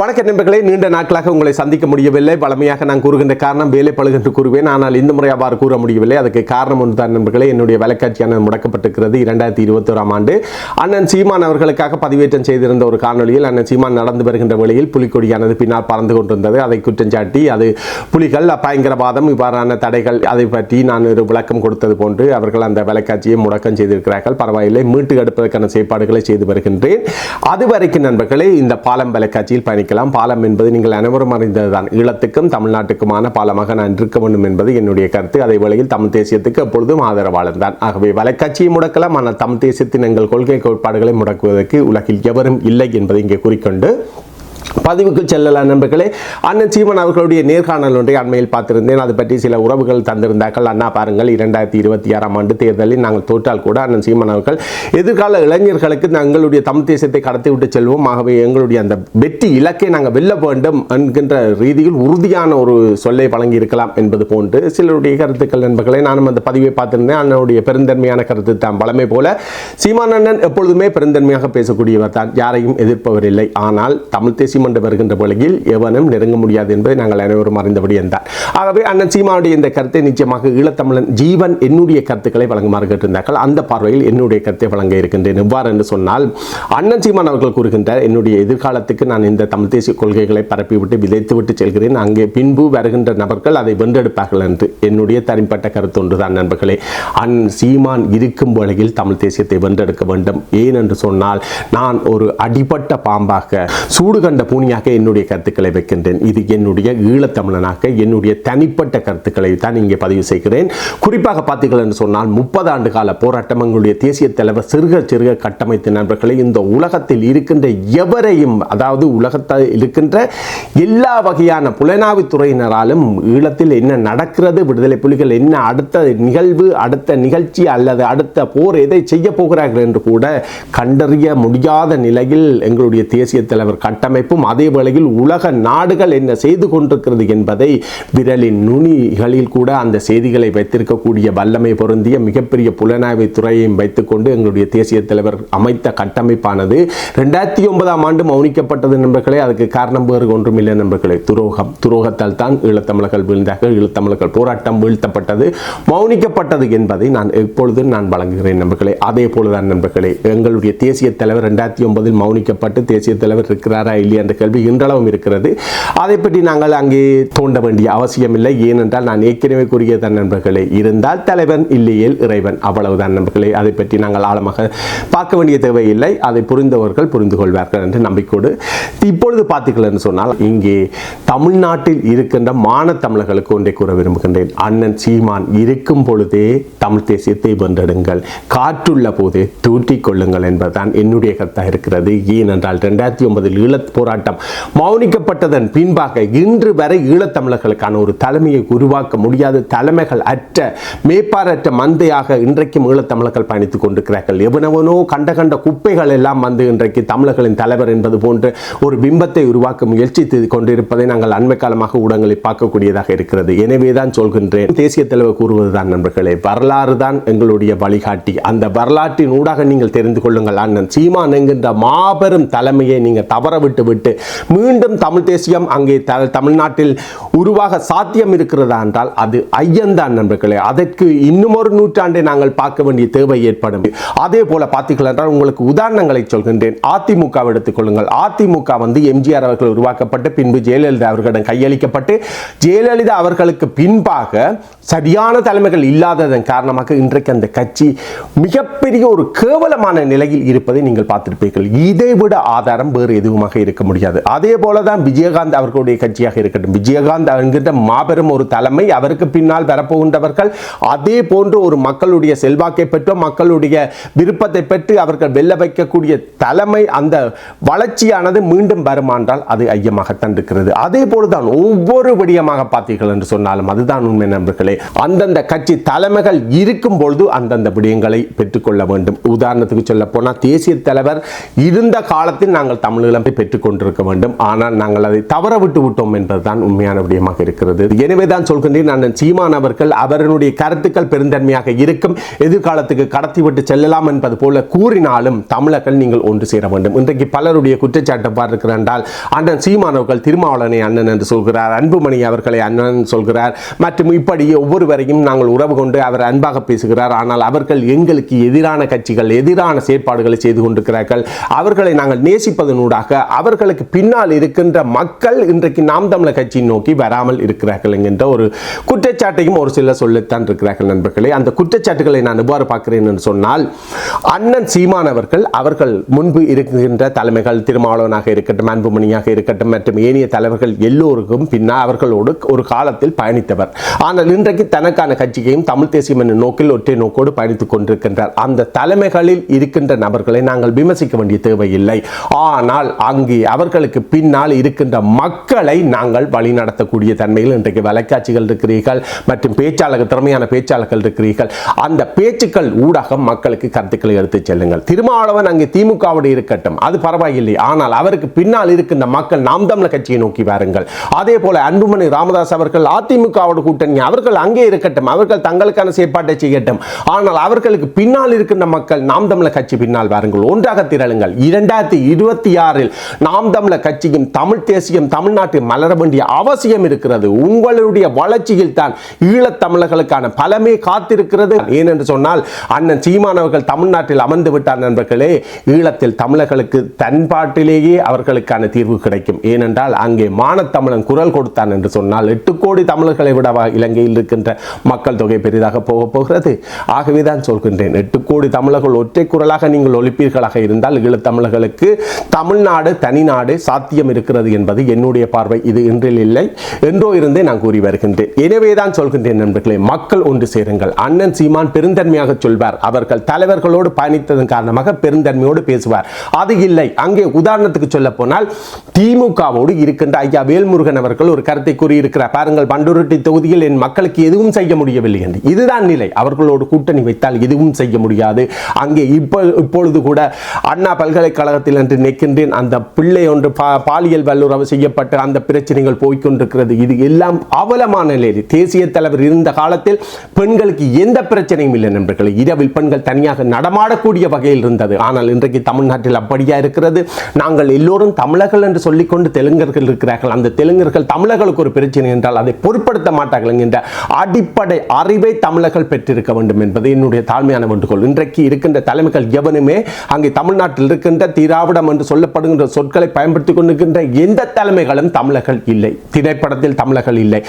வணக்க நண்பர்களே நீண்ட நாட்களாக உங்களை சந்திக்க முடியவில்லை. பழமையாக நான் கூறுகின்ற காரணம் வேலை பழகு என்று கூறுவேன். ஆனால் இந்த முறை அவ்வாறு கூற முடியவில்லை. அதுக்கு காரணம் ஒன்றுதான் நண்பர்களே என்னுடைய விலைக்காட்சியான முடக்கப்பட்டிருக்கிறது இரண்டாயிரத்தி இருபத்தோராம் ஆண்டு. அண்ணன் சீமான் அவர்களுக்காக பதிவேற்றம் செய்திருந்த ஒரு காணொலியில் அண்ணன் சீமான் நடந்து வருகின்ற வழியில் புலிக்கொடியானது பின்னால் பறந்து கொண்டிருந்தது. அதை குற்றம் சாட்டி அது புலிகள் பயங்கரவாதம் இவ்வாறான தடைகள் அதை பற்றி நான் ஒரு விளக்கம் கொடுத்தது போன்று அவர்கள் அந்த விலைக்காட்சியை முடக்கம் செய்திருக்கிறார்கள். பரவாயில்லை மீட்டு எடுப்பதற்கான செயற்பாடுகளை செய்து வருகின்றேன். அதுவரைக்கும் நண்பர்களே இந்த பாலம் வலைக்காட்சியில் பயணிக்கலாம் பாலம் என்பது நீங்கள் அனைவரும் அறிந்ததுதான். ஈழத்துக்கும் தமிழ்நாட்டுக்குமான பாலமாக நான் இருக்க வேண்டும் என்பது என்னுடைய கருத்து. அதே வேளையில் தமிழ் தேசியத்துக்கு எப்பொழுதும் ஆதரவாளர் தான். ஆகவே வலைக்காட்சியை முடக்கலாம் ஆனால் தமிழ் தேசியத்தின் எங்கள் கொள்கை கோட்பாடுகளை முடக்குவதற்கு உலகில் எவரும் இல்லை என்பதை இங்கே குறிக்கொண்டு பதிவுக்கு செல்லலாம் நண்பர்களே. அண்ணன் சீமன் அவர்களுடைய நேர்காணல் ஒன்றை அண்மையில் பார்த்திருந்தேன். அது பற்றி சில உறவுகள் தந்திருந்தார்கள். அண்ணா பாருங்கள் இரண்டாயிரத்தி இருபத்தி ஆறாம் ஆண்டு தேர்தலில் நாங்கள் தோற்றால் கூட அண்ணன் சீமன் அவர்கள் எதிர்கால இளைஞர்களுக்கு எங்களுடைய தமிழ் தேசத்தை கடத்தி விட்டு செல்வோம். ஆகவே எங்களுடைய அந்த வெற்றி இலக்கை நாங்கள் வெல்ல வேண்டும் என்கின்ற ரீதியில் உறுதியான ஒரு சொல்லை வழங்கி இருக்கலாம் என்பது போன்று சிலருடைய கருத்துக்கள் நண்பர்களே நானும் அந்த பதிவை பார்த்திருந்தேன். அண்ணனுடைய பெருந்தன்மையான கருத்து தான் பழமை போல. சீமான் அண்ணன் எப்பொழுதுமே பெருந்தன்மையாக பேசக்கூடியவர் தான். யாரையும் எதிர்ப்பவர் இல்லை. ஆனால் தமிழ் தேசிய என்று வருகின்ற வேளையில் எவனும் நெருங்க முடியாது என்பதை நாங்கள் அனைவரும் அறிந்தபடி என்றார். ஆகவே அண்ணன் சீமானுடைய இந்த கருத்தை நிச்சயமாக ஈழத்தமிழன் ஜீவன் என்னுடைய கருத்துக்களை வழங்குமாறு கேட்டிருந்தார்கள். அந்த பார்வையில் என்னுடைய கருத்தை வழங்க இருக்கின்றேன். எவ்வாறு என்று சொன்னால் அண்ணன் சீமான் அவர்கள் கூறுகின்றார் என்னுடைய எதிர்காலத்துக்கு நான் இந்த தமிழ் தேசிய கொள்கைகளை பரப்பிவிட்டு விதைத்துவிட்டு செல்கிறேன். அங்கே பின்பு வருகின்ற நபர்கள் அதை வென்றெடுப்பார்கள் என்று என்னுடைய தனிப்பட்ட கருத்து ஒன்றுதான் நண்பர்களே. அன் சீமான் இருக்கும் வேளையில் தமிழ் தேசியத்தை வென்றெடுக்க வேண்டும். ஏன் என்று சொன்னால் நான் ஒரு அடிபட்ட பாம்பாக சூடு கண்ட பூனியாக என்னுடைய கருத்துக்களை வைக்கின்றேன். இது என்னுடைய ஈழத்தமிழனாக என்னுடைய தனிப்பட்ட கருத்துக்களை தான் இங்கே பதிவு செய்கிறேன். குறிப்பாக பார்த்தீர்கள் என்று சொன்னால் முப்பது ஆண்டு கால போராட்டம் எங்களுடைய தேசிய தலைவர் சிறுக சிறுக கட்டமைத்த நண்பர்களை இந்த உலகத்தில் இருக்கின்ற எவரையும் அதாவது உலகத்தில் இருக்கின்ற எல்லா வகையான புலனாய்வு துறையினராலும் ஈழத்தில் என்ன நடக்கிறது விடுதலை புலிகள் என்ன அடுத்த நிகழ்வு அடுத்த நிகழ்ச்சி அல்லது அடுத்த போர் எதை செய்ய போகிறார்கள் என்று கூட கண்டறிய முடியாத நிலையில் எங்களுடைய தேசிய தலைவர் கட்டமைப்பும் அதே வேளையில் உலக நாடுகள் என்ன செய்து கொண்டிருக்கிறது என்பதை விரலின் நுனிகளில் கூட அந்த செய்திகளை வைத்திருக்கக்கூடிய வல்லமை பொருந்திய மிகப்பெரிய புலனாய்வு துறையையும் வைத்துக்கொண்டு எங்களுடைய தேசிய தலைவர் அமைத்த கட்டமைப்பானது. ரெண்டாயிரத்தி ஒன்பதாம் ஆண்டு மௌனிக்கப்பட்டது நண்பர்களே அதுக்கு காரணம் வேறு ஒன்றும் இல்லை நண்பர்களே. துரோகம் துரோகத்தால் தான் ஈழத்தமிழர்கள் வீழ்ந்தார்கள் ஈழத்தமிழர்கள் போராட்டம் வீழ்த்தப்பட்டது. மௌனிக்கப்பட்டது என்பதை நான் எப்பொழுதும் நான் வழங்குகிறேன் நண்பர்களே. அதே போலதான் நண்பர்களே எங்களுடைய தேசிய தலைவர் ரெண்டாயிரத்தி ஒன்பதில் மௌனிக்கப்பட்டு தேசிய தலைவர் இருக்கிறாரா இல்லையா என்ற என்ற கேள்வி இன்றளவும் இருக்கிறது. அதை பற்றி நாங்கள் அங்கே தோண்ட வேண்டிய அவசியம் இல்லை ஏனென்றால் நான் ஏற்கனவே கூறியதான் நண்பர்களே. இருந்தால் தலைவன் இல்லையேல் இறைவன். அவ்வளவுதான் நண்பர்களே. அதை பற்றி நாங்கள் ஆழமாக பார்க்க வேண்டிய தேவையில்லை. அதை புரிந்தவர்கள் புரிந்து கொள்வார்கள் என்று நம்பிக்கோடு இப்பொழுது பார்த்தீர்கள் என்று சொன்னால் இங்கே தமிழ்நாட்டில் இருக்கின்ற மான தமிழர்களுக்கு ஒன்றை கூற விரும்புகின்றேன். அண்ணன் சீமான் இருக்கும் பொழுதே தமிழ் தேசியத்தை வென்றெடுங்கள். காற்றுள்ள போது தூட்டிக் கொள்ளுங்கள் என்பதுதான் என்னுடைய கருத்தாக இருக்கிறது. ஏனென்றால் ரெண்டாயிரத்தி ஒன்பதில் ஈழத் போராட்டம் மௌனிக்கப்பட்டதன் பின்பாக இன்று வரை ஈழத்தமிழர்களுக்கான ஒரு தலைமையை உருவாக்க முடியாத தலைமைகள் அற்ற மேப்பாரற்ற மந்தையாக இன்றைக்கும் ஈழத்தமிழர்கள் பயணித்துக் கொண்டிருக்கிறார்கள். எவனவனோ கண்ட கண்ட குப்பைகள் எல்லாம் வந்து இன்றைக்கு தமிழர்களின் தலைவர் என்பது போன்று ஒரு பிம்பத்தை உருவாக்க முயற்சி கொண்டிருப்பதை நாங்கள் அண்மை காலமாக ஊடகங்களில் பார்க்கக்கூடியதாக இருக்கிறது. எனவே தான் சொல்கின்றேன் தேசிய தலைவர் கூறுவதுதான் நண்பர்களே வரலாறு தான் எங்களுடைய வழிகாட்டி. அந்த வரலாற்றின் ஊடாக நீங்கள் தெரிந்து கொள்ளுங்கள் அண்ணன். சீமான் என்கின்ற மாபெரும் தலைமையை நீங்கள் தவற விட்டு விட்டு மீண்டும் தமிழ் தேசியம் அங்கே த- தமிழ்நாட்டில் உருவாக சாத்தியம் இருக்கிறதா என்றால் அது ஐயந்தான் நண்பர்களே. அதற்கு இன்னும் ஒரு நூற்றாண்டை நாங்கள் பார்க்க வேண்டிய தேவை ஏற்படும். அதே போல பார்த்தீர்கள் என்றால் உங்களுக்கு உதாரணங்களை சொல்கின்றேன். அதிமுக எடுத்துக்கொள்ளுங்கள் அதிமுக வந்து எம்ஜிஆர் அவர்கள் உருவாக்கப்பட்டு பின்பு ஜெயலலிதா அவர்களிடம் கையளிக்கப்பட்டு ஜெயலலிதா அவர்களுக்கு பின்பாக சரியான தலைமைகள் இல்லாததன் காரணமாக இன்றைக்கு அந்த கட்சி மிகப்பெரிய ஒரு கேவலமான நிலையில் இருப்பதை நீங்கள் பார்த்திருப்பீர்கள். இதை விட ஆதாரம் வேறு எதுவுமாக இருக்க முடியாது. அதே போல தான் விஜயகாந்த் அவர்களுடைய கட்சியாக இருக்கட்டும். விஜயகாந்த் என்கின்ற மாபெரும் ஒரு தலைமை அவருக்கு பின்னால் வரப்போகின்றவர்கள். அதே போன்று ஒரு மக்களுடைய செல்வாக்கை பெற்றோ மக்களுடைய விருப்பத்தை பெற்று அவர்கள் வெல்ல வைக்கக்கூடிய தலைமை அந்த வளர்ச்சியானது மீண்டும் வருமானால் அது ஐயமாகத்தான் இருக்கிறது அதே போலதான் ஒவ்வொரு விடயமாக பார்த்தீர்கள் என்று சொன்னாலும் அதுதான் உண்மை நண்பர்களே. அந்தந்த கட்சி தலைமைகள் இருக்கும் பொழுது அந்தந்த விடயங்களை பெற்றுக்கொள்ள வேண்டும். உதாரணத்துக்கு சொல்ல போனால் தேசிய தலைவர் இருந்த காலத்தில் நாங்கள் தமிழீழத்தை பெற்றுக்கொண்டு கொண்டிருக்க வேண்டும். ஆனால் நாங்கள் அதை தவற விட்டு விட்டோம் என்பதுதான் உண்மையான விடயமாக இருக்கிறது. எனவே தான் சொல்கின்றேன் நான் சீமான் அவர்கள் அவர்களுடைய கருத்துக்கள் பெருந்தன்மையாக இருக்கும். எதிர்காலத்துக்கு கடத்திவிட்டு செல்லலாம் என்பது போல கூறினாலும் தமிழர்கள் நீங்கள் ஒன்று சேர வேண்டும். இன்றைக்கு பலருடைய குற்றச்சாட்டு பார்க்கிறார் என்றால் அண்ணன் சீமான் அவர்கள் அண்ணன் என்று சொல்கிறார் அன்புமணி அவர்களை அண்ணன் சொல்கிறார் மற்றும் இப்படி ஒவ்வொருவரையும் நாங்கள் உறவு கொண்டு அவர் அன்பாக பேசுகிறார். ஆனால் அவர்கள் எங்களுக்கு எதிரான கட்சிகள் எதிரான செயற்பாடுகளை செய்து கொண்டிருக்கிறார்கள். அவர்களை நாங்கள் நேசிப்பதனூடாக அவர்களை அவர்களுக்கு பின்னால் இருக்கின்ற மக்கள் இன்றைக்கு நாம் தமிழர் கட்சியை நோக்கி வராமல் இருக்கிறார்கள் என்கின்ற ஒரு குற்றச்சாட்டையும் ஒரு சிலர் சொல்லித்தான் இருக்கிறார்கள் நண்பர்களே. அந்த குற்றச்சாட்டுகளை நான் எவ்வாறு பார்க்கிறேன் என்று சொன்னால் அண்ணன் சீமானவர்கள் அவர்கள் முன்பு இருக்கின்ற தலைமைகள் திருமாவளவனாக இருக்கட்டும் அன்புமணியாக இருக்கட்டும் மற்றும் ஏனைய தலைவர்கள் எல்லோருக்கும் பின்னால் அவர்களோடு ஒரு காலத்தில் பயணித்தவர். ஆனால் இன்றைக்கு தனக்கான கட்சியையும் தமிழ் தேசியம் என்ற நோக்கில் ஒற்றை நோக்கோடு பயணித்துக் கொண்டிருக்கின்றார். அந்த தலைமைகளில் இருக்கின்ற நபர்களை நாங்கள் விமர்சிக்க வேண்டிய தேவையில்லை. ஆனால் அங்கே அவர் அவர்களுக்கு பின்னால் இருக்கின்ற மக்களை நாங்கள் வழிநடத்தக்கூடிய தன்மையில் இன்றைக்கு வலைக்காட்சிகள் இருக்கிறீர்கள் மற்றும் பேச்சாளர்கள் திறமையான பேச்சாளர்கள் இருக்கிறீர்கள். அந்த பேச்சுக்கள் ஊடாக மக்களுக்கு கருத்துக்களை எடுத்துச் செல்லுங்கள். திருமாவளவன் அங்கே திமுகவோடு இருக்கட்டும் அது பரவாயில்லை. ஆனால் அவருக்கு பின்னால் இருக்கின்ற மக்கள் நாம் தமிழர் கட்சியை நோக்கி வாருங்கள். அதே போல அன்புமணி ராமதாஸ் அவர்கள் அதிமுகவோட கூட்டணி அவர்கள் அங்கே இருக்கட்டும் அவர்கள் தங்களுக்கான செயற்பாட்டை செய்யட்டும். ஆனால் அவர்களுக்கு பின்னால் இருக்கின்ற மக்கள் நாம் தமிழர் கட்சி பின்னால் வாருங்கள். ஒன்றாக திரளுங்கள் இரண்டாயிரத்தி இருபத்தி ஆறில் நாம் தமிழர் கட்சியும் தமிழ் தேசியம் தமிழ்நாட்டில் மலர வேண்டிய அவசியம் இருக்கிறது. உங்களுடைய வளர்ச்சியில் தான் ஈழத்தமிழர்களுக்கான பலமே காத்திருக்கிறது. ஏனென்று சொன்னால் அண்ணன் சீமானவர்கள் தமிழ்நாட்டில் அமர்ந்து விட்டார் நண்பர்களே. ஈழத்தில் தமிழர்களுக்கு தன்பாட்டிலேயே அவர்களுக்கான தீர்வு கிடைக்கும். ஏனென்றால் அங்கே மானத்தமிழன் குரல் கொடுத்தான் என்று சொன்னால் எட்டு கோடி தமிழர்களை விடவா இலங்கையில் இருக்கின்ற மக்கள் தொகை பெரிதாக போக போகிறது. ஆகவே தான் சொல்கின்றேன் எட்டு கோடி தமிழர்கள் ஒற்றை குரலாக நீங்கள் ஒழிப்பீர்களாக இருந்தால் ஈழத்தமிழர்களுக்கு தமிழ்நாடு தனிநாடு சாத்தியம் இருக்கிறது என்பது என்னுடைய பார்வை. இது இன்றில் இல்லை. என்றோ இருந்தே நான் கூறி வருகின்றேன். எனவேதான் சொல்கின்றேன் நண்பர்களே மக்கள் ஒன்று சேருங்கள். அண்ணன் சீமான் பெருந்தன்மையாக சொல்வார். அவர்கள் தலைவர்களோடு பயணித்ததன் காரணமாக பெருந்தன்மையோடு பேசுவார். அது இல்லை. அங்கே உதாரணத்துக்கு சொல்ல போனால் திமுகவோடு இருக்கின்ற ஐயா வேல்முருகன் அவர்கள் ஒரு கருத்தை கூறியிருக்கிறார். பாருங்கள் பண்டுருட்டி தொகுதியில் என் மக்களுக்கு எதுவும் செய்ய முடியவில்லை என்று. இதுதான் நிலை. அவர்களோடு கூட்டணி வைத்தால் எதுவும் செய்ய முடியாது. அங்கே இப்போ இப்பொழுது கூட அண்ணா பல்கலைக்கழகத்தில் என்று நிற்கின்றேன். அந்த பிள்ளையோட ஒன்று பா- பாலியல் வல்லுறவு செய்யப்பட்டு அந்த பிரச்சனைகள் போய்கொண்டிருக்கிறது இது எல்லாம் அவலமான நிலை தேசிய தலைவர் இருந்த காலத்தில் பெண்களுக்கு எந்த பிரச்சனையும் இல்லை நண்பர்களே. இரவில் பெண்கள் தனியாக நடமாடக்கூடிய வகையில் இருந்தது. ஆனால் இன்றைக்கு தமிழ்நாட்டில் அப்படியா இருக்கிறது? நாங்கள் எல்லோரும் தமிழர்கள் என்று சொல்லிக்கொண்டு தெலுங்கர்கள் இருக்கிறார்கள். அந்த தெலுங்கர்கள் தமிழர்களுக்கு ஒரு பிரச்சனை என்றால் அதை பொருட்படுத்த மாட்டார்கள் என்கின்ற அடிப்படை அறிவை தமிழர்கள் பெற்றிருக்க வேண்டும் என்பது என்னுடைய தாழ்மையான வேண்டுகோள். இன்றைக்கு இருக்கின்ற தலைமைகள் எவனுமே அங்கே தமிழ்நாட்டில் இருக்கின்ற திராவிடம் என்று சொல்லப்படுகின்ற சொற்களை பயன்படுத்தி கொண்டிருக்கின்ற எந்த தலைமைகளும் தமிழர்கள் இல்லை. திரைப்படத்தில் தமிழர்கள் இல்லை.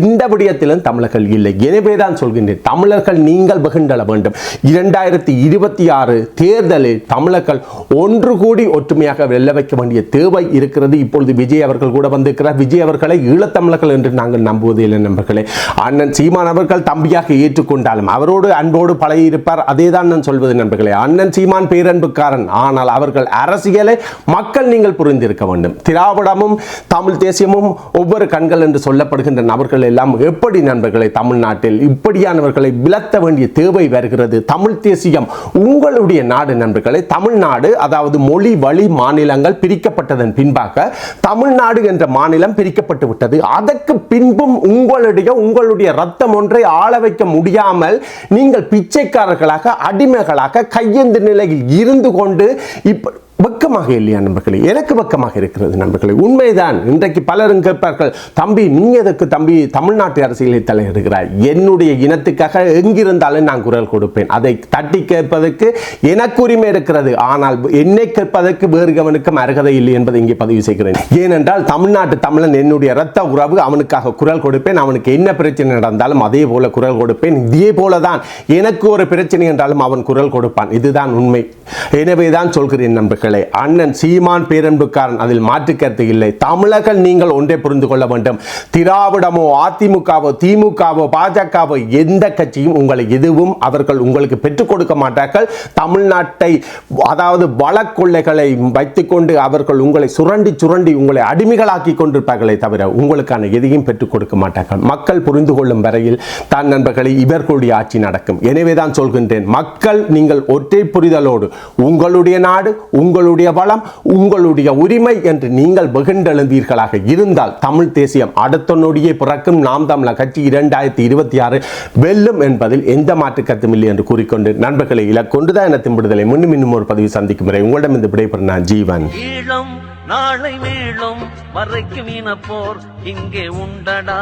இந்த விடயத்திலும் தமிழர்கள் இல்லை. எனவே தான் சொல்கின்றேன் தமிழர்கள் நீங்கள் வெகுண்டள வேண்டும். இரண்டாயிரத்தி இருபத்தி ஆறு தேர்தலில் தமிழர்கள் ஒன்று கூடி ஒற்றுமையாக வெல்ல வைக்க வேண்டிய தேவை இருக்கிறது. இப்பொழுது விஜய் அவர்கள் கூட வந்திருக்கிறார். விஜய் அவர்களை ஈழத்தமிழர்கள் என்று நாங்கள் நம்புவதில்லை நண்பர்களே. அண்ணன் சீமான் அவர்கள் தம்பியாக ஏற்றுக்கொண்டாலும் அவரோடு அன்போடு பழகியிருப்பார். அதே தான் நான் சொல்வது நண்பர்களே. அண்ணன் சீமான் பேரன்புக்காரன். ஆனால் அவர்கள் அரசியலை மக்கள் நீங்கள் புரிந்திருக்க வேண்டும். திராவிடமும் தமிழ் தேசியமும் ஒவ்வொரு கண்கள் என்று சொல்லப்படுகின்ற நபர்கள் எல்லாம் எப்படி நண்பர்களை தமிழ்நாட்டில்? இப்படியானவர்களை விலத்த வேண்டிய தேவை வருகிறது. தமிழ் தேசியம் உங்களுடைய நாடு நண்பர்களை. தமிழ்நாடு அதாவது மொழி வழி மாநிலங்கள் பிரிக்கப்பட்டதன் பின்பாக தமிழ்நாடு என்ற மாநிலம் பிரிக்கப்பட்டு விட்டது. அதற்கு பின்பும் உங்களுடைய உங்களுடைய ரத்தம் ஒன்றை ஆள வைக்க முடியாமல் நீங்கள் பிச்சைக்காரர்களாக அடிமைகளாக கையேந்து நிலையில் இருந்து கொண்டு இப்போ வெக்கமாக இல்லையா நண்பர்களே? எனக்கு வெக்கமாக இருக்கிறது நண்பர்களே. உண்மைதான். இன்றைக்கு பலரும் கேட்பார்கள் தம்பி நீ எதற்கு தம்பி தமிழ்நாட்டு அரசியலில் தலையிடுகிறாய்? என்னுடைய இனத்துக்காக எங்கிருந்தாலும் நான் குரல் கொடுப்பேன். அதை தட்டி கேட்பதற்கு எனக்கு உரிமை இருக்கிறது. ஆனால் என்னை கேட்பதற்கு வேறு கவனுக்கும் அருகதை இல்லை என்பதை இங்கே பதிவு செய்கிறேன். ஏனென்றால் தமிழ்நாட்டு தமிழன் என்னுடைய இரத்த உறவு அவனுக்காக குரல் கொடுப்பேன். அவனுக்கு என்ன பிரச்சனை நடந்தாலும் அதே போல குரல் கொடுப்பேன். இதே போல தான் எனக்கு ஒரு பிரச்சனை என்றாலும் அவன் குரல் கொடுப்பான். இதுதான் உண்மை. எனவே தான் சொல்கிறேன் நண்பர்கள். மக்களே அண்ணன் சீமான் பேரன்புக்காரன் அதில் மாற்றுக்கருத்து இல்லை. தமிழர்கள் நீங்கள் ஒன்றே புரிந்து கொள்ள வேண்டும். திராவிடமோ அதிமுகவோ திமுகவோ பாஜகவோ எந்த கட்சியும் உங்களை எதுவும் அவர்கள் உங்களுக்கு பெற்றுக் கொடுக்க மாட்டார்கள். தமிழ்நாட்டை அதாவது வழக்கொள்ளைகளை வைத்துக்கொண்டு அவர்கள் உங்களை சுரண்டி சுரண்டி உங்களை அடிமைகளாக்கி கொண்டிருப்பார்களே தவிர உங்களுக்கான எதையும் பெற்றுக் கொடுக்க மாட்டார்கள். மக்கள் புரிந்து கொள்ளும் வரையில் தான் நண்பர்களை இவர்களுடைய ஆட்சி நடக்கும். எனவே தான் சொல்கின்றேன் மக்கள் நீங்கள் ஒற்றை புரிதலோடு உங்களுடைய நாடு உங்கள் உங்களுடைய வளம் உங்களுடைய உரிமை என்று நீங்கள் வெகுண்டெழுந்தீர்களாக இருந்தால் தமிழ் தேசியம் அடுத்த நொடியே பிறக்கும். நாம் தமிழர் கட்சி இரண்டாயிரத்தி இருபத்தி ஆறு வெல்லும் என்பதில் எந்த மாற்று கருத்தும் இல்லை என்று கூறிக்கொண்டு நண்பர்களை இலக்கொண்டுதான் என விடுதலை முன்னும் இன்னும் ஒரு பதிவு சந்திக்கும் வரை உங்களிடம் இந்த விடைபெறும் நான் ஜீவன். நாளை மீளும் மறைக்கும் இனப்போர் இங்கே உண்டடா.